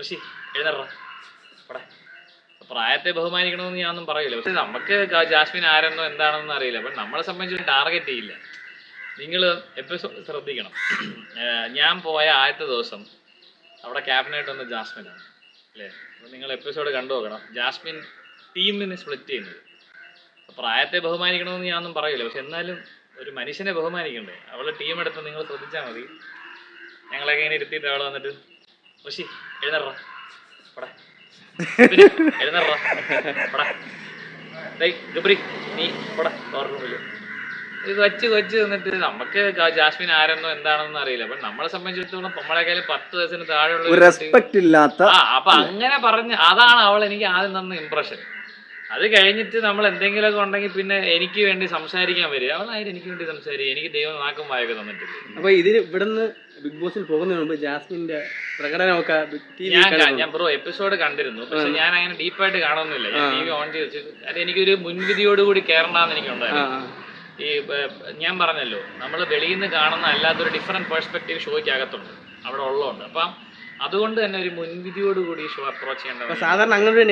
ഋഷി എഴുന്നേറ പ്രായത്തെ ബഹുമാനിക്കണമെന്ന് ഞാനൊന്നും പറയില്ല പക്ഷെ നമുക്ക് ജാസ്മിൻ ആരെന്നോ എന്താണെന്നോ അറിയില്ല. അപ്പം നമ്മളെ സംബന്ധിച്ച് ടാർഗറ്റ് ചെയ്യില്ല. നിങ്ങൾ എപ്പിസോഡ് ശ്രദ്ധിക്കണം. ഞാൻ പോയ ആദ്യത്തെ ദിവസം അവിടെ ക്യാബിനായിട്ട് വന്ന ജാസ്മിനാണ്. അല്ലേ? അപ്പം നിങ്ങൾ എപ്പിസോഡ് കണ്ടു നോക്കണം. ജാസ്മിൻ ടീമിനെ സ്പ്ലിറ്റ് ചെയ്യുന്നത്. പ്രായത്തെ ബഹുമാനിക്കണമെന്ന് ഞാനൊന്നും പറയില്ല പക്ഷെ എന്നാലും ഒരു മനുഷ്യനെ ബഹുമാനിക്കണ്ടേ? അവളെ ടീം എടുത്ത് നിങ്ങൾ ശ്രദ്ധിച്ചാൽ മതി. ഞങ്ങളെങ്ങനെ ഇരുത്തിയിട്ട് അവൾ വന്നിട്ട് ഋഷി എഴുന്നേറ പടേ എഴുന്നേറ പടേ ഡേയ് ഗബ്രി നീ പടേ ഓർമ്മയില്ല ഇത് കൊച്ച് കൊച്ച് നിന്നിട്ട് നമുക്ക് ജാസ്മിൻ ആരെന്നോ എന്താണെന്ന് അറിയില്ല. അപ്പൊ നമ്മളെ സംബന്ധിച്ചിടത്തോളം നമ്മളെക്കാളും പത്ത് വയസ്സിന് താഴെയുള്ള റെസ്പെക്ട് ഇല്ലാത്ത അപ്പൊ അങ്ങനെ പറഞ്ഞ് അതാണ് അവൾ എനിക്ക് ആദ്യം തന്ന ഇമ്പ്രഷൻ അത് കഴിഞ്ഞിട്ട് നമ്മൾ എന്തെങ്കിലുമൊക്കെ ഉണ്ടെങ്കിൽ പിന്നെ എനിക്ക് വേണ്ടി സംസാരിക്കാൻ വരിക. അവളായിട്ട് എനിക്ക് വേണ്ടി സംസാരിക്കുക. എനിക്ക് ദൈവം നാക്കും വായൊക്കെ തന്നിട്ടില്ല? അപ്പൊ ഇതിന് ഇവിടുന്ന് ബിഗ് ബോസിൽ പോകുന്നതിന് മുമ്പ് ജാസ്മിന്റെ പ്രകടനമൊക്കെ ഞാൻ ഞാൻ ബ്രോ എപ്പിസോഡ് കണ്ടിരുന്നു. പക്ഷെ ഞാൻ അങ്ങനെ ഡീപ്പായിട്ട് കാണുന്നില്ല. ഞാൻ ടി വി ഓൺ ചെയ്ത് വെച്ചിട്ട് അത് എനിക്കൊരു മുൻവിധിയോട് കൂടി കയറണമെന്ന് എനിക്കുണ്ടായിരുന്നു ഈ ഞാൻ പറഞ്ഞല്ലോ നമ്മൾ വെളിയിൽ നിന്ന് കാണുന്ന അല്ലാത്തൊരു ഡിഫറെന്റ് പേഴ്സ്പെക്റ്റീവ് ഷോയ്ക്ക് അകത്തുണ്ട്. അവിടെ ഉള്ളതുകൊണ്ട്. അപ്പം അതുകൊണ്ട് തന്നെ ഒരു മുൻവിധിയോട് കൂടി ഷോ അപ്രോച്ച് ചെയ്യേണ്ടത് സാധാരണ അങ്ങനെ ഒരു